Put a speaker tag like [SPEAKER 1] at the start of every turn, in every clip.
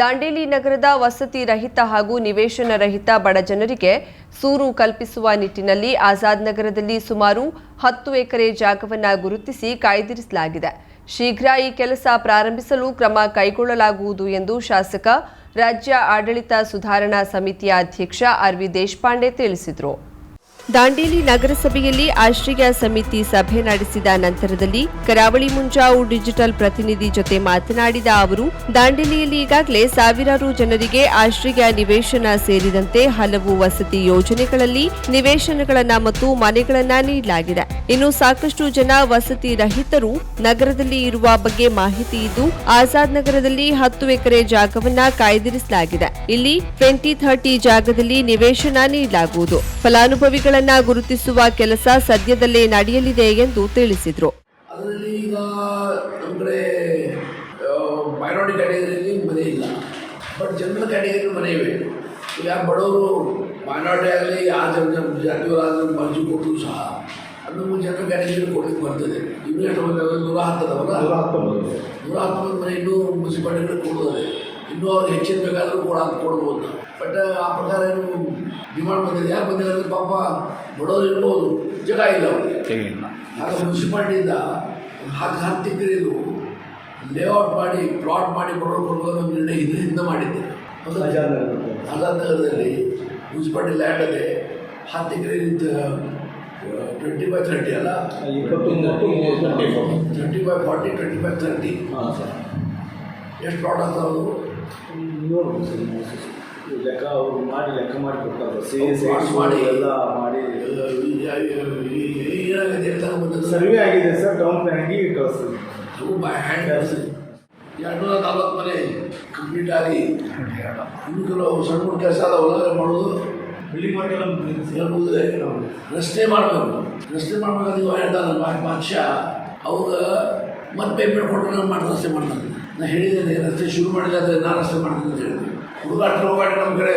[SPEAKER 1] ದಾಂಡೇಲಿ ನಗರದ ವಸತಿ ರಹಿತ ಹಾಗೂ ನಿವೇಶನ ರಹಿತ ಬಡ ಜನರಿಗೆ ಸೂರು ಕಲ್ಪಿಸುವ ನಿಟ್ಟಿನಲ್ಲಿ ಆಜಾದ್ ನಗರದಲ್ಲಿ ಸುಮಾರು ಹತ್ತು ಎಕರೆ ಜಾಗವನ್ನು ಗುರುತಿಸಿ ಕಾಯ್ದಿರಿಸಲಾಗಿದೆ. ಶೀಘ್ರ ಈ ಕೆಲಸ ಪ್ರಾರಂಭಿಸಲು ಕ್ರಮ ಕೈಗೊಳ್ಳಲಾಗುವುದು ಎಂದು ಶಾಸಕ, ರಾಜ್ಯ ಆಡಳಿತ ಸುಧಾರಣಾ ಸಮಿತಿಯ ಅಧ್ಯಕ್ಷ ಆರ್ ವಿ ದೇಶಪಾಂಡೆ ತಿಳಿಸಿದರು. ದಾಂಡೇಲಿ ನಗರಸಭೆಯಲ್ಲಿ ಆಶ್ರಯ ಸಮಿತಿ ಸಭೆ ನಡೆಸಿದ ನಂತರದಲ್ಲಿ ಕರಾವಳಿ ಮುಂಜಾವು ಡಿಜಿಟಲ್ ಪ್ರತಿನಿಧಿ ಜೊತೆ ಮಾತನಾಡಿದ ಅವರು, ದಾಂಡೇಲಿಯಲ್ಲಿ ಈಗಾಗಲೇ ಸಾವಿರಾರು ಜನರಿಗೆ ಆಶ್ರಯ ನಿವೇಶನ ಸೇರಿದಂತೆ ಹಲವು ವಸತಿ ಯೋಜನೆಗಳಲ್ಲಿ ನಿವೇಶನಗಳನ್ನ ಮತ್ತು ಮನೆಗಳನ್ನ ನೀಡಲಾಗಿದೆ. ಇನ್ನು ಸಾಕಷ್ಟು ಜನ ವಸತಿ ರಹಿತರು ನಗರದಲ್ಲಿ ಇರುವ ಬಗ್ಗೆ ಮಾಹಿತಿ ಇದ್ದು, ಆಜಾದ್ ನಗರದಲ್ಲಿ ಹತ್ತು ಎಕರೆ ಜಾಗವನ್ನ ಕಾಯ್ದಿರಿಸಲಾಗಿದೆ. ಇಲ್ಲಿ ಟ್ವೆಂಟಿ ಥರ್ಟಿ ಜಾಗದಲ್ಲಿ ನಿವೇಶನ ನೀಡಲಾಗುವುದು. ಫಲಾನುಭವಿಗಳನ್ನ ಗುರುತಿಸುವ ಕೆಲಸ ಸದ್ಯದಲ್ಲೇ ನಡೆಯಲಿದೆ ಎಂದು ತಿಳಿಸಿದರು.
[SPEAKER 2] ಅದರಲ್ಲಿ ಈಗ ನಮ್ಮ ಕಡೆ ಮೈನಾರಿಟಿ ಕ್ಯಾಟಗರಿಯಲ್ಲಿ ಮನೆ ಇಲ್ಲ. ಬಟ್ ಜನರಲ್ ಕ್ಯಾಟಗರಿ ಮನೆ ಇವೆ ಈಗ ಬಡವರು ಮೈನಾರಿಟಿ ಆಗಲಿ ಆ ಜನ ಜಾತಿಯವರಾದ ಮರ್ಜಿ ಕೊಟ್ಟರು ಸಹ ಅದು ಜನರಲ್ ಕ್ಯಾಟಗರಿ ಕೊಡಲಿಕ್ಕೆ ಬರ್ತದೆ. ಇಮಿಡಿಯೇಟ್ ನೂರ ಹತ್ತದವಲ್ಲ
[SPEAKER 3] ನೂರ ಹತ್ತೊಂಬತ್ತು
[SPEAKER 2] ನೂರ ಹತ್ತೊಂಬತ್ತು ಮನೆ ಇನ್ನೂ ಮುನ್ಸಿಪಾಲಿಟಿಗಳು ಇನ್ನೂ ಹೆಚ್ಚಿನ ಬೇಕಾದರೂ ಕೂಡ ಕೊಡ್ಬೋದು. ಬಟ್ ಆ ಪ್ರಕಾರ ಏನು ಡಿಮಾಂಡ್ ಬಂದಿದೆ. ಯಾರು ಬಂದಿಲ್ಲ ಅಂದರೆ ಪಾಪ ಬಡವರು ಇರ್ಬೋದು. ಜಾಗ ಇಲ್ಲ ಅವ್ರಿಗೆ. ಆಗ ಮುನ್ಸಿಪಾಲ್ಟಿಯಿಂದ ಹಾಕಿ ಹತ್ತು ಇದು ಲೇಔಟ್ ಮಾಡಿ ಪ್ಲಾಟ್ ಮಾಡಿ ಬಡವರು ಕೊಡ್ಬೋದು ಅನ್ನೋ ನಿರ್ಣಯ ಇದರಿಂದ ಮಾಡಿದ್ದೆ.
[SPEAKER 3] ಅದು ನಗರದಲ್ಲಿ.
[SPEAKER 2] ಆಜಾದ್ ನಗರದಲ್ಲಿ ಮುನ್ಸಿಪಾಲ್ಟಿ ಲ್ಯಾಂಡ್ ಇದೆ ಹತ್ತು ಎಕರೆ ಟ್ವೆಂಟಿ ಬೈ ಥರ್ಟಿ ಅಲ್ಲ? Twenty by forty twenty by thirty
[SPEAKER 3] ಹಾಂ ಸರ್.
[SPEAKER 2] ಎಷ್ಟು ಪ್ಲಾಟ್ ಆಗ್ತಾವೆ ಅದು
[SPEAKER 3] ಲೆಕ್ಕ ಅವರು ಮಾಡಿ ಲೆಕ್ಕ ಮಾಡಿ ಕೊಡ್ತಾರೆ
[SPEAKER 2] ಮಾಡಿ
[SPEAKER 3] ಎಲ್ಲ ಮಾಡಿ ಸರ್ವೆ ಆಗಿದೆ ಸರ್ ಟೌನ್ ಪ್ಲಾನಿಂಗ್ ಕಳಿಸ್ತೀವಿ
[SPEAKER 2] ಅದು ಬೈ ಹ್ಯಾಂಡ್ ಎರಡು ನೂರ ನಲ್ವತ್ತು ಮನೆ ಕಂಪ್ಲೀಟ್ ಆಗಿ ಇನ್ನು ಕೆಲವು ಸಣ್ಣ ಪುಟ್ಟ ಕೆಲಸ ಒಳಗಡೆ ಮಾಡೋದು.
[SPEAKER 3] ಬಿಲ್ಡಿಂಗ್ ಮಾಡಿ
[SPEAKER 2] ಹೇಳ್ಬೋದ್ರೆ ರಸ್ತೆ ಮಾಡಬೇಕು. ರಸ್ತೆ ಮಾಡ್ಬೇಕಾದ್ರೆ ಹೇಳ್ತಾರೆ ಮನುಷ್ಯ ಅವ್ರ ಮತ್ತೆ ಪೇಮೆಂಟ್ ಕೊಟ್ಟು ನಾನು ಮಾಡಿ ರಸ್ತೆ ಮಾಡ್ತಾನೆ ನಾನು ಹೇಳಿದ್ದೇನೆ, ರಸ್ತೆ ಶುರು ಮಾಡಿದೆ ಅಂದರೆ ನಾನು ರಸ್ತೆ ಮಾಡ್ತೀನಿ ಅಂತ ಹೇಳಿದೆ. ಹುಡುಗ ಹೋಗಾಡಿ ನಮ್ಮ ಕಡೆ.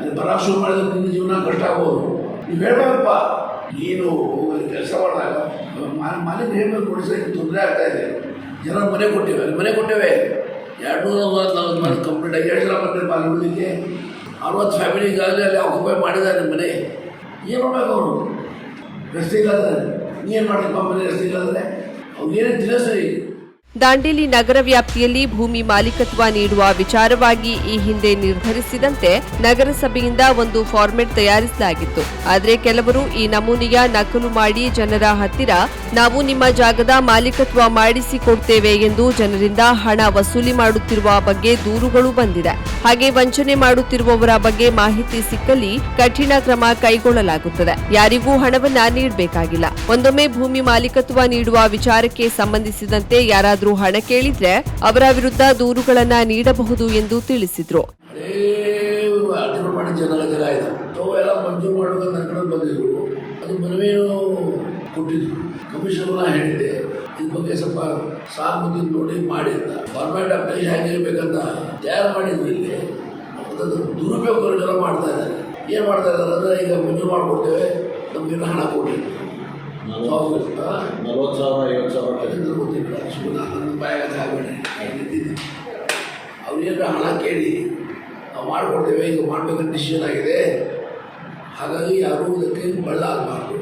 [SPEAKER 2] ಅದು ಬರ ಶುರು ಮಾಡಿದ್ರೆ ನಿನ್ನ ಜೀವನ ಕಷ್ಟ ಆಗ್ಬೋದು. ನೀವು ಹೇಳ್ಬೇಕಪ್ಪ. ನೀನು ಕೆಲಸ ಮಾಡಿದಾಗ. ಮಾಲಿಕ ಹೇಳ್ಬೇಕು ಕೊಡಿಸೋಕೆ ತೊಂದರೆ ಆಗ್ತಾ ಇದೆ. ಜನ ಮನೆ ಕೊಟ್ಟಿವೆ. ಅಲ್ಲಿ ಮನೆ ಕೊಟ್ಟಿವೆ. ಎರಡು ನೂರ ಮೂವತ್ತು ನಲ್ವತ್ತು ಮನೆ ಕಂಪ್ಲೀಟ್ ಆಗಿ ಎಷ್ಟು ಜನ ಮಾಲಿ ಪಾಲ್ಗೊಳ್ಳಿಕ್ಕೆ ಅರವತ್ತು ಫ್ಯಾಮಿಲಿ ಈಗಾಗಲೇ ಅಲ್ಲಿ ಆಕ್ಯುಪೈ ಮಾಡಿದ್ದಾರೆ ಮನೆ. ಏನು ಮಾಡ್ಬೇಕು ಅವರು? ರಸ್ತೆ ನೀನು ನೀ ಏನು ಮಾಡ್ತೀಪ್ಪ ಮನೆ ರಸ್ತೆ ಇಲ್ಲಾದ್ರೆ? ಅವ್ರು ಏನೇ ತಿಳಿಸ್ರಿ
[SPEAKER 1] ದಾಂಡೇಲಿ ನಗರ ವ್ಯಾಪ್ತಿಯಲ್ಲಿ ಭೂಮಿ ಮಾಲೀಕತ್ವ ನೀಡುವ ವಿಚಾರವಾಗಿ ಈ ಹಿಂದೆ ನಿರ್ಧರಿಸಿದಂತೆ ನಗರಸಭೆಯಿಂದ ಒಂದು ಫಾರ್ಮೆಟ್ ತಯಾರಿಸಲಾಗಿತ್ತು. ಆದರೆ ಕೆಲವರು ಈ ನಮೂನೆಯ ನಕಲು ಮಾಡಿ ಜನರ ಹತ್ತಿರ, ನಾವು ನಿಮ್ಮ ಜಾಗದ ಮಾಲೀಕತ್ವ ಮಾಡಿಸಿಕೊಡ್ತೇವೆ ಎಂದು ಜನರಿಂದ ಹಣ ವಸೂಲಿ ಮಾಡುತ್ತಿರುವ ಬಗ್ಗೆ ದೂರುಗಳು ಬಂದಿದೆ. ಹಾಗೆ ವಂಚನೆ ಮಾಡುತ್ತಿರುವವರ ಬಗ್ಗೆ ಮಾಹಿತಿ ಸಿಕ್ಕಲ್ಲಿ ಕಠಿಣ ಕ್ರಮ ಕೈಗೊಳ್ಳಲಾಗುತ್ತದೆ. ಯಾರಿಗೂ ಹಣವನ್ನ ನೀಡಬೇಕಾಗಿಲ್ಲ. ಒಂದೊಮ್ಮೆ ಭೂಮಿ ಮಾಲೀಕತ್ವ ನೀಡುವ ವಿಚಾರಕ್ಕೆ ಸಂಬಂಧಿಸಿದಂತೆ ಯಾರಾದರೂ ಹಣ ಕೇಳಿದ್ರೆ ಅವರ ವಿರುದ್ಧ ದೂರುಗಳನ್ನ ನೀಡಬಹುದು ಎಂದು ತಿಳಿಸಿದ್ರು.
[SPEAKER 2] ಕೊಟ್ಟಿದ್ರು. ಕಮಿಷನರ್ ಹೇಳಿದೆ ಇದ್ರ ಬಗ್ಗೆ ಸ್ವಲ್ಪ ಸಾಗುದಿ ನೋಡಿ ಮಾಡಿ ಅಂತ. ಗೌರ್ಮೆಂಟ್ ಅಪ್ಲಿಕೇಶನ್ ಹೇಗಿರ್ಬೇಕಂತ ತಯಾರು ಮಾಡಿದ್ರು ಇಲ್ಲಿ. ಅದನ್ನು ದುರುಪಯೋಗ ಮಾಡ್ತಾ ಇದ್ದಾರೆ. ಏನು ಮಾಡ್ತಾ ಇದ್ದಾರೆ ಅಂದರೆ ಈಗ ಮಂಜೂರು ಮಾಡಿಕೊಡ್ತೇವೆ, ನಮ್ಗೆ ಹಣ ಕೊಡಿ
[SPEAKER 3] ನಲ್ವತ್ತು ಸಾವಿರ ಐವತ್ತು ಸಾವಿರ
[SPEAKER 2] ಗೊತ್ತಿಲ್ಲ ಸುಮ್ಮನೆ ರೂಪಾಯಿ ಹಣ ಕೇಳಿ ನಾವು ಮಾಡಿಕೊಡ್ತೇವೆ ಈಗ ಮಾಡಬೇಕಂತ ಡಿಸಿಷನ್ ಆಗಿದೆ ಹಾಗಾಗಿ ಯಾರೂ ಇದಕ್ಕೆ ಬಳ್ಳ ಆಗಬಾರ್ದು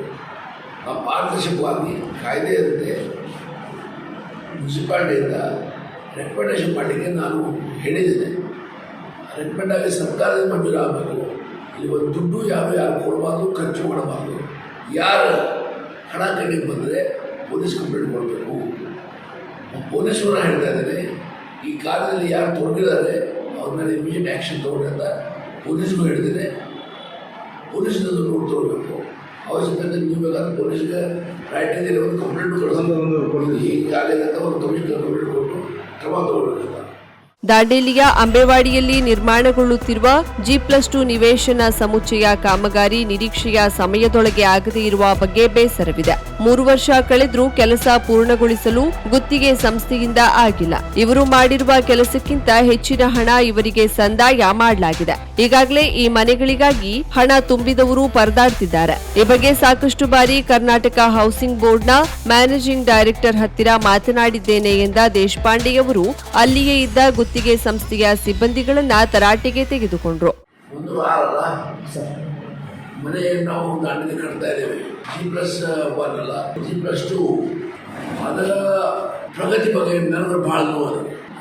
[SPEAKER 2] ನಾವು ಪಾರದರ್ಶಕವಾಗಿ ಕಾಯ್ದೆ ಇರುತ್ತೆ ಮುನ್ಸಿಪಾಲ್ಟಿಯಿಂದ ರೆಕಮೆಂಡೇಷನ್ ಮಾಡಲಿಕ್ಕೆ ನಾನು ಹೇಳಿದ್ದೇನೆ ರೆಕಮೆಂಡ್ ಆಗಿ ಸರ್ಕಾರದ ಮಂಜೂರು ಆಗಬೇಕು ಇಲ್ಲಿ ಒಂದು ದುಡ್ಡು ಯಾರು ಯಾರು ಕೊಡಬಾರ್ದು ಖರ್ಚು ಮಾಡಬಾರ್ದು ಯಾರು ಹಣ ಕೇಳಲಿಕ್ಕೆ ಬಂದರೆ ಪೊಲೀಸ್ ಕಂಪ್ಲೇಂಟ್ ಕೊಡಬೇಕು. ಪೊಲೀಸರು ಹೇಳ್ತಾ ಇದ್ದಾರೆ ಈ ಕಾರ್ಯದಲ್ಲಿ ಯಾರು ತೊಡಗಿದ್ದಾರೆ ಅವ್ರ ಮೇಲೆ ಇಮಿಡಿಯೇಟ್ ಆ್ಯಕ್ಷನ್ ತೊಗೊಳ್ಳಿ ಅಂತ ಪೊಲೀಸ್ಗೂ ಹೇಳ್ತೀನಿ ಪೊಲೀಸ್ನದ್ದು ನೋಡಿ ತೊಗೊಳ್ಬೇಕು. ಅವಶ್ಯಕತೆ ನೀವು ಬೇಕಾದ್ರೆ ಪೊಲೀಸ್ಗೆ ರೈಟಿಂಗ್ ಒಂದು ಕಂಪ್ಲೇಂಟ್
[SPEAKER 3] ಒಂದು-
[SPEAKER 2] ಈ ಕಾರ್ಯದಂತ ಒಂದು ಕಮಿಷನ್ ಕಂಪ್ಲೇಂಟ್ ಕೊಟ್ಟು ಕ್ರಮ ತಗೊಳ್ಬೇಕಂತ.
[SPEAKER 1] ದಾಂಡೇಲಿಯ ಅಂಬೇವಾಡಿಯಲ್ಲಿ ನಿರ್ಮಾಣಗೊಳ್ಳುತ್ತಿರುವ ಜಿ ಪ್ಲಸ್ ಟು ನಿವೇಶನ ಸಮುಚ್ಚಯ ಕಾಮಗಾರಿ ನಿರೀಕ್ಷೆಯ ಸಮಯದೊಳಗೆ ಆಗದೇ ಇರುವ ಬಗ್ಗೆ ಬೇಸರವಿದೆ. ಮೂರು ವರ್ಷ ಕಳೆದರೂ ಕೆಲಸ ಪೂರ್ಣಗೊಳಿಸಲು ಗುತ್ತಿಗೆ ಸಂಸ್ಥೆಯಿಂದ ಆಗಿಲ್ಲ. ಇವರು ಮಾಡಿರುವ ಕೆಲಸಕ್ಕಿಂತ ಹೆಚ್ಚಿನ ಹಣ ಇವರಿಗೆ ಸಂದಾಯ ಮಾಡಲಾಗಿದೆ. ಈಗಾಗಲೇ ಈ ಮನೆಗಳಿಗಾಗಿ ಹಣ ತುಂಬಿದವರು ಪರದಾಡ್ತಿದ್ದಾರೆ. ಈ ಬಗ್ಗೆ ಸಾಕಷ್ಟು ಬಾರಿ ಕರ್ನಾಟಕ ಹೌಸಿಂಗ್ ಬೋರ್ಡ್ನ ಮ್ಯಾನೇಜಿಂಗ್ ಡೈರೆಕ್ಟರ್ ಹತ್ತಿರ ಮಾತನಾಡಿದ್ದೇನೆ ಎಂದ ದೇಶಪಾಂಡೆಯವರು, ಅಲ್ಲಿಯೇ ಇದ್ದ ಗುತ್ತಿಗೆ ಸಂಸ್ಥೆಯ ಸಿಬ್ಬಂದಿಗಳನ್ನ ತರಾಟೆಗೆ ತೆಗೆದುಕೊಂಡ್ರು.
[SPEAKER 2] ಒಂದು ವಾರಲ್ಲ ಮನೆ ನಾವು ದಾಂಡಲಿ ಕಟ್ತಾ ಇದ್ದೇವೆ. ಜಿ ಪ್ಲಸ್ ಒನ್ ಅಲ್ಲ. ಜಿ ಪ್ಲಸ್ ಟು ಅದರ ಪ್ರಗತಿ ಬಗ್ಗೆ ನನಗೆ ಭಾಳ ನೋವು.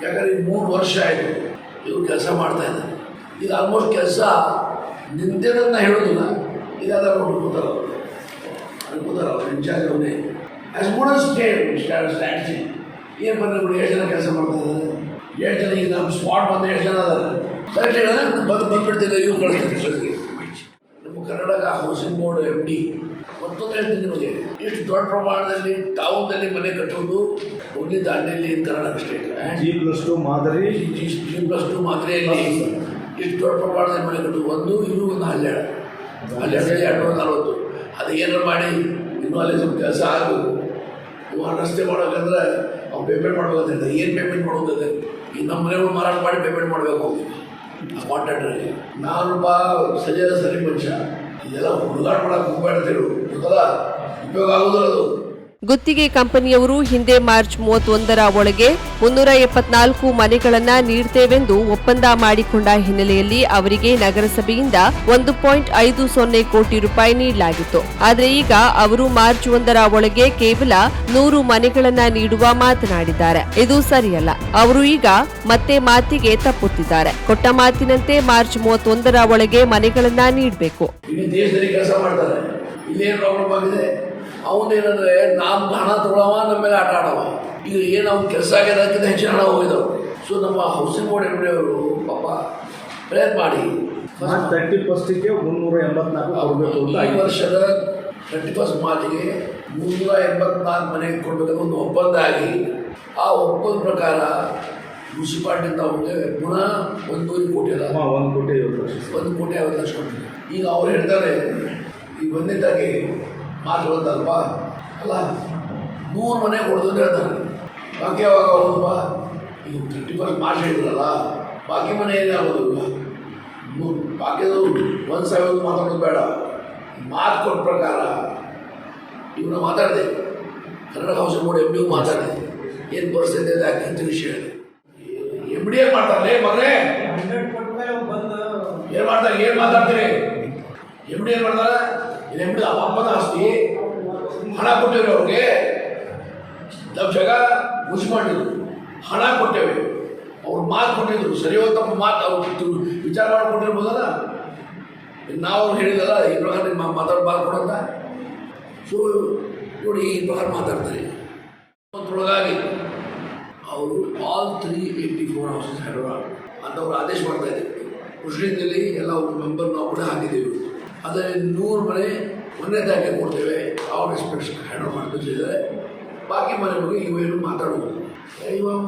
[SPEAKER 2] ಯಾಕಂದ್ರೆ ಈಗ ಮೂರು ವರ್ಷ ಆಯಿತು ಇವ್ರು ಕೆಲಸ ಮಾಡ್ತಾ ಇದ್ದಾರೆ. ಈಗ ಆಲ್ಮೋಸ್ಟ್ ಕೆಲಸ ನಿಂತಿರೋದನ್ನ ಹೇಳೋದಿಲ್ಲ. ಈಗ ಅದರ ಹುಡುಕುತ್ತಾರ ಅನ್ಕೋತಾರ ಅವ್ರು ಇನ್ಚಾರ್ಜ್ ಅವನೇ ಆಸ್ ಗುಡ್ ಅಸ್ ಸ್ಟ್ರಾಟಜಿ ಏನು ಬಂದ್ರೆ ಎಷ್ಟು ಜನ ಕೆಲಸ ಮಾಡ್ತಾ ಇದ್ದಾರೆ. ಎಷ್ಟು ಜನ ಈಗ ನಮ್ಮ ಸ್ಪಾಟ್ ಬಂದು ಎಷ್ಟು ಜನ ಅದಾರೆ ಕರೆಕ್ಟ್ ಹೇಳಿದ್ರೆ ಬಂದು ಬಂದ್ಬಿಡ್ತೀನಿ ಇವ್ರು ಕಳಿಸ್ತೀನಿ ನಮ್ಮ Karnataka housing board M D ಮತ್ತೊಂದು ಹೇಳ್ತೀನಿ ನಿಮಗೆ. ಇಷ್ಟು ದೊಡ್ಡ ಪ್ರಮಾಣದಲ್ಲಿ ಟೌನ್ನಲ್ಲಿ ಮನೆ ಕಟ್ಟೋದು ಒಂದೇ Dandeli Karnataka state
[SPEAKER 3] G plus two ಮಾದರಿ.
[SPEAKER 2] ಜಿ ಪ್ಲಸ್ ಟು ಮಾದರಿಯಲ್ಲಿ ಇಷ್ಟು ದೊಡ್ಡ ಪ್ರಮಾಣದಲ್ಲಿ ಮನೆ ಕಟ್ಟೋದು. ಒಂದು ಇನ್ನೂ ಒಂದು ಹನ್ನೆರಡು. ಹನ್ನೆರಡು ಎರಡು ನಲವತ್ತು. ಅದು ಏನಾರು ಮಾಡಿ ಇನ್ನೂ ಅಲ್ಲಿ ಸ್ವಲ್ಪ ಕೆಲಸ ಆಗಬೇಕು ರಸ್ತೆ ಮಾಡೋಕಂದ್ರೆ ಅವ್ನು ಪೇಮೆಂಟ್ ಮಾಡ್ಬೇಕಂತ ಏನು ಪೇಮೆಂಟ್ ಮಾಡೋದಿದೆ ಈ ನಮ್ಮ ಮನೆಗಳು ಮಾರಾಟ ಮಾಡಿ ಪೇಮೆಂಟ್ ಮಾಡಬೇಕು. ಆ ಕಾಂಟ್ರಾಕ್ಟ್ರಿಗೆ ನಾನು ಬಾ, ಸರಿಯಾದ ಸರಿ ಮನುಷ್ಯ. ಇದೆಲ್ಲ ಹುಡುಗಾಟ ಮಾಡೋಕೆ ಹೋಗ್ಬೇಡ್ತೇಳು ಗೊತ್ತಲ್ಲ? ಉಪಯೋಗ ಆಗೋದಿಲ್ಲ ಅದು.
[SPEAKER 1] ಗುತ್ತಿಗೆ ಕಂಪನಿಯವರು ಹಿಂದೆ ಮಾರ್ಚ್ ಮೂವತ್ತೊಂದರ ಒಳಗೆ ಮುನ್ನೂರ ಎಪ್ಪತ್ನಾಲ್ಕು ಮನೆಗಳನ್ನು ನೀಡ್ತೇವೆಂದು ಒಪ್ಪಂದ ಮಾಡಿಕೊಂಡ ಹಿನ್ನೆಲೆಯಲ್ಲಿ ಅವರಿಗೆ ನಗರಸಭೆಯಿಂದ ಒಂದು ಪಾಯಿಂಟ್ ಐದು ಸೊನ್ನೆ ಕೋಟಿ ರೂಪಾಯಿ ನೀಡಲಾಗಿತ್ತು. ಆದರೆ ಈಗ ಅವರು ಮಾರ್ಚ್ ಒಂದರ ಒಳಗೆ ಕೇವಲ ನೂರು ಮನೆಗಳನ್ನು ನೀಡುವ ಮಾತನಾಡಿದ್ದಾರೆ. ಇದು ಸರಿಯಲ್ಲ. ಅವರು ಈಗ ಮತ್ತೆ ಮಾತಿಗೆ ತಪ್ಪುತ್ತಿದ್ದಾರೆ. ಕೊಟ್ಟ ಮಾತಿನಂತೆ ಮಾರ್ಚ್ ಮೂವತ್ತೊಂದರ ಒಳಗೆ ಮನೆಗಳನ್ನ ನೀಡಬೇಕು.
[SPEAKER 2] ಅವನೇನಂದ್ರೆ ನಾವು ಹಣ ತೊಗೊಳವ ನಮ್ಮ ಮೇಲೆ ಆಟ ಆಡವ ಈಗ ಏನು ಅವ್ನ ಕೆಲಸ ಆಗಿರೋದಕ್ಕಿಂತ ಹೆಚ್ಚಿನ ಹಣ ಹೋಗಿದವು ಸೊ ನಮ್ಮ ಹೌಸಿಂಗ್ ಬೋರ್ಡ್ ಎಂ ಅವರು ಪಾಪ ಪ್ರಯತ್ನ ಮಾಡಿ.
[SPEAKER 3] ತರ್ಟಿ ಫಸ್ಟಿಗೆ ಮುನ್ನೂರ ಎಂಬತ್ನಾಲ್ಕು
[SPEAKER 2] ಈ
[SPEAKER 3] ಆಗಿದೆ.
[SPEAKER 2] ವರ್ಷದ ತರ್ಟಿ ಫಸ್ಟ್ ಮಾರ್ಚ್ಗೆ ಮುನ್ನೂರ ಎಂಬತ್ನಾಲ್ಕು ಮನೆಗೆ ಕೊಡಬೇಕು ಒಂದು ಒಪ್ಪಂದ ಆಗಿ ಆ ಒಪ್ಪಂದ ಪ್ರಕಾರ ಮುನ್ಸಿಪಾಲ್ಟಿಯಿಂದ ಅವ್ರಿಗೆ ಪುನಃ ಒಂದೂವರೆ ಕೋಟಿ ಅಲ್ಲ
[SPEAKER 3] ಒಂದು ಕೋಟಿ ಐವತ್ತು ಲಕ್ಷ.
[SPEAKER 2] ಒಂದು ಕೋಟಿ ಐವತ್ತು ಲಕ್ಷ ಕೊಟ್ಟಿದೆ ಈಗ ಅವ್ರು ಹೇಳ್ತಾರೆ ಈಗ ಬಂದಿದ್ದಾಗೆ ಮಾತು ಬಂದಲ್ವಾ ಅಲ್ಲ ಮೂರು ಮನೆ ಕೊಡೋದು ಅಂತ ಹೇಳ್ತಾರೆ. ಬಾಕಿ ಯಾವಾಗ ಹೋದಪ್ಪ ಇದು ಫಿಫ್ಟಿ ಪರ್ಸೆಂಟ್ ಮಾರ್ಚ್ ಹೇಳಿದ್ರಲ್ಲ ಬಾಕಿ ಮನೆ ಏನೇ ನೂರು ಬಾಕಿದು ಒಂದು ಸಾವಿರ ಮಾತಾಡೋದು ಬೇಡ. ಮಾತು ಕೊಟ್ಟ ಪ್ರಕಾರ ಇವನ್ನ ಮಾತಾಡಿದೆ. ಕನ್ನಡ ಹೌಸ್ ಬೋರ್ಡ್ ಎಂ ಡಿಗೂ ಮಾತಾಡಿದೆ. ಏನು ಪರಿಸ್ಥಿತಿ ಇದೆ ಯಾಕೆ ಅಂತ ವಿಷಯ ಹೇಳಿದೆ ಎಂ ಡಿ ಏನು ಮಾಡ್ತಾರಲ್ಲ ಮಗನೇ? ಏನು ಮಾಡ್ತಾರೆ ಏನು ಮಾತಾಡ್ತೀರಿ? ಎಂ ಡಿ ಏನು ಮಾಡ್ತಾರೆ ಇದು ಎಂ ಡಿ ಅಪ್ಪನ ಆಸ್ತಿ. ಹಣ ಕೊಟ್ಟಿವ್ರಿ ಅವ್ರಿಗೆ. ನಾವು ಜಗ ಮುಚ್ಚಿ ಮಾಡಿದ್ರು. ಹಣ ಕೊಟ್ಟೇವೆ ಅವ್ರು ಮಾತು ಕೊಟ್ಟಿದ್ರು. ಸರಿ ತಮ್ಮ ಮಾತು ಅವ್ರು ವಿಚಾರ ಮಾಡ್ಕೊಂಡಿರ್ಬೋದಲ್ಲ? ನಾವು ಹೇಳಿದಲ್ಲ ಈ ಪ್ರಕಾರ ನಿಮ್ಮ ಮಾತಾಡಬಾರ್ದು ಕೊಡಂತ ಸೊ ನೋಡಿ ಈ ಪ್ರಕಾರ ಮಾತಾಡ್ತಾರೆ. ಒಳಗಾಗಿ ಅವರು all three eighty four houses Hyderabad ಅಂತ ಅವರು ಆದೇಶ ಮಾಡ್ತಾ ಇದ್ದೀವಿ ಮುಸ್ಲಿಮ್ದಲ್ಲಿ ಎಲ್ಲ ಮೆಂಬರ್ ನಾವು ಕೂಡ ಹಾಕಿದ್ದೀವಿ. ಅದರಲ್ಲಿ ನೂರು ಮನೆ ಒಂದನೇದಾಗಿ ಕೊಡ್ತೇವೆ. ಅವ್ರ ಎಕ್ಸ್ಪೆಕ್ಟೇಷನ್ ಹ್ಯಾಂಡಲ್ ಮಾಡ್ತಿದ್ದಾರೆ ಬಾಕಿ ಮನೆ ಬಗ್ಗೆ ಇವೇನು ಮಾತಾಡೋದು. ಇವಾಗ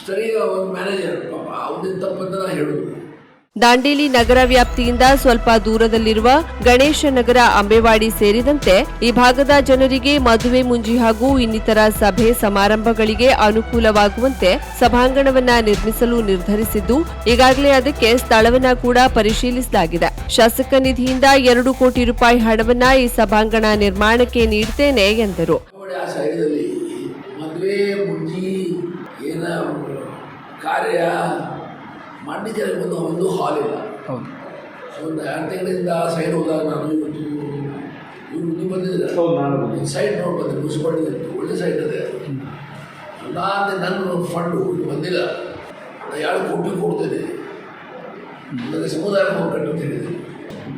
[SPEAKER 2] ಸ್ಥಳೀಯ ಒಂದು ಮ್ಯಾನೇಜರ್ ಪಾಪ ಅವನಿಂದ ತಪ್ಪಂತ ನಾನು ಹೇಳೋದು.
[SPEAKER 1] ದಾಂಡೇಲಿ ನಗರ ವ್ಯಾಪ್ತಿಯಿಂದ ಸ್ವಲ್ಪ ದೂರದಲ್ಲಿರುವ ಗಣೇಶ ನಗರ ಅಂಬೇವಾಡಿ ಸೇರಿದಂತೆ ಈ ಭಾಗದ ಜನರಿಗೆ ಮದುವೆ ಮುಂಜಿ ಹಾಗೂ ಇನ್ನಿತರ ಸಭೆ ಸಮಾರಂಭಗಳಿಗೆ ಅನುಕೂಲವಾಗುವಂತೆ ಸಭಾಂಗಣವನ್ನ ನಿರ್ಮಿಸಲು ನಿರ್ಧರಿಸಿದ್ದು, ಈಗಾಗಲೇ ಅದಕ್ಕೆ ಸ್ಥಳವನ್ನ ಕೂಡ ಪರಿಶೀಲಿಸಲಾಗಿದೆ. ಶಾಸಕ ನಿಧಿಯಿಂದ ಎರಡು ಕೋಟಿ ರೂಪಾಯಿ ಹಣವನ್ನ ಈ ಸಭಾಂಗಣ ನಿರ್ಮಾಣಕ್ಕೆ ನೀಡುತ್ತೇನೆ ಎಂದರು.
[SPEAKER 2] ಕಾರ್ಯ ಮಾಡಲಿಕ್ಕೆ ಬಂದು ಒಂದು ಹಾಲ್ ಇಲ್ಲ ಸೊ ಒಂದು ಎರಡು ತಿಂಗಳಿಂದ ಸೈಡ್ ಹೋದಾಗ ನಾನು ಇವತ್ತು ಇವ್ರು ನೀವು ಬಂದಿದ್ದೀರ.
[SPEAKER 3] ಹೌದು ನಾನು ಬಂದಿದ್ದೆ.
[SPEAKER 2] ಸೈಡ್ ನೋಡಿ ಬಂದೆ ಮುನ್ಸಿಪಾಲ್ಟಿ ಒಳ್ಳೆ ಸೈಡ್ ಇದೆ. ನಾನು ನನ್ನ ಫಂಡು ಇದು ಬಂದಿಲ್ಲ. ನಾನು ಯಾರು ಕೊಟ್ಟು ಕೊಡ್ತೇನೆ. ನನಗೆ ಸಮುದಾಯ ಭವನ ಕಟ್ಟು ಅಂತ ಹೇಳಿದೆ.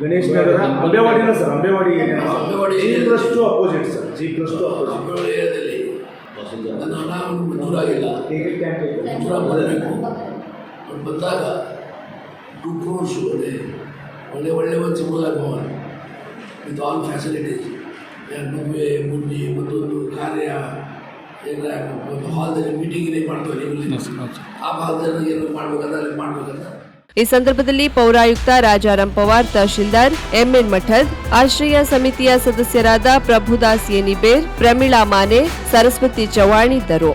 [SPEAKER 3] Ganesh Nagar ಅಂಬೇವಾಡಿನ sir Ambewadi
[SPEAKER 2] Ambewadi
[SPEAKER 3] G plus two opposite sir G plus two opposite
[SPEAKER 2] Ambewadi ಏರಿಯಾದಲ್ಲಿ. ನನ್ನ ಹಣ ಮಂಜೂರಾಗಿಲ್ಲ
[SPEAKER 3] ಹೇಗೆ
[SPEAKER 2] ಬಂದಾಗ ಟೂ ಕ್ರೋರ್ಸು ಅದೇ ಒಳ್ಳೆ ಒಳ್ಳೆ ಒಂದು ಸಮುದಾಯ ಭವನ ವಿತ್ ಆಲ್ ಫ್ಯಾಸಿಲಿಟೀಸ್ ಮದುವೆ ಮುಂಜಿ ಮತ್ತೊಂದು ಕಾರ್ಯ ಏನಾರ ಒಂದು ಹಾಲ್ದಲ್ಲಿ ಮೀಟಿಂಗ್ ಏನೇ ಮಾಡ್ತೀವಿ ನೀವು ಆ ಭಾಗದಲ್ಲಿ ಏನು ಮಾಡ್ಬೇಕಂತ ಅಲ್ಲಿ ಮಾಡ್ಬೇಕಂತ
[SPEAKER 1] ಈ ಸಂದರ್ಭದಲ್ಲಿ ಪೌರಾಯುಕ್ತ ರಾಜಾರಾಮ್ ಪವಾರ್ ತಹಶೀಲ್ದಾರ್ ಎಂಎನ್ ಮಠದ್ ಆಶ್ರಯ ಸಮಿತಿಯ ಸದಸ್ಯರಾದ ಪ್ರಭುದಾಸ್ ಯನಿಬೇರ್ ಪ್ರಮೀಳಾ ಮಾನೆ ಸರಸ್ವತಿ ಚವಾಣ್ ಇದ್ದರು.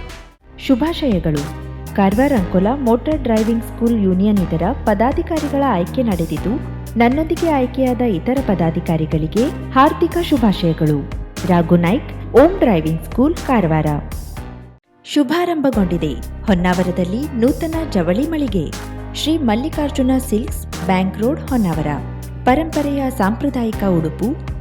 [SPEAKER 4] ಶುಭಾಶಯಗಳು. Karwar Ankola motor driving school union ಇದರ ಪದಾಧಿಕಾರಿಗಳ ಆಯ್ಕೆ ನಡೆದಿದ್ದು, ನನ್ನೊಂದಿಗೆ ಆಯ್ಕೆಯಾದ ಇತರ ಪದಾಧಿಕಾರಿಗಳಿಗೆ ಹಾರ್ದಿಕ ಶುಭಾಶಯಗಳು. Raghu Naik, Om driving school, Karwar. ಶುಭಾರಂಭಗೊಂಡಿದೆ. ಹೊನ್ನಾವರದಲ್ಲಿ ನೂತನ ಜವಳಿ ಮಳಿಗೆ. Shri Mallikarjuna silks bank road, Honnavar. ಪರಂಪರೆಯ ಸಾಂಪ್ರದಾಯಿಕ ಉಡುಪು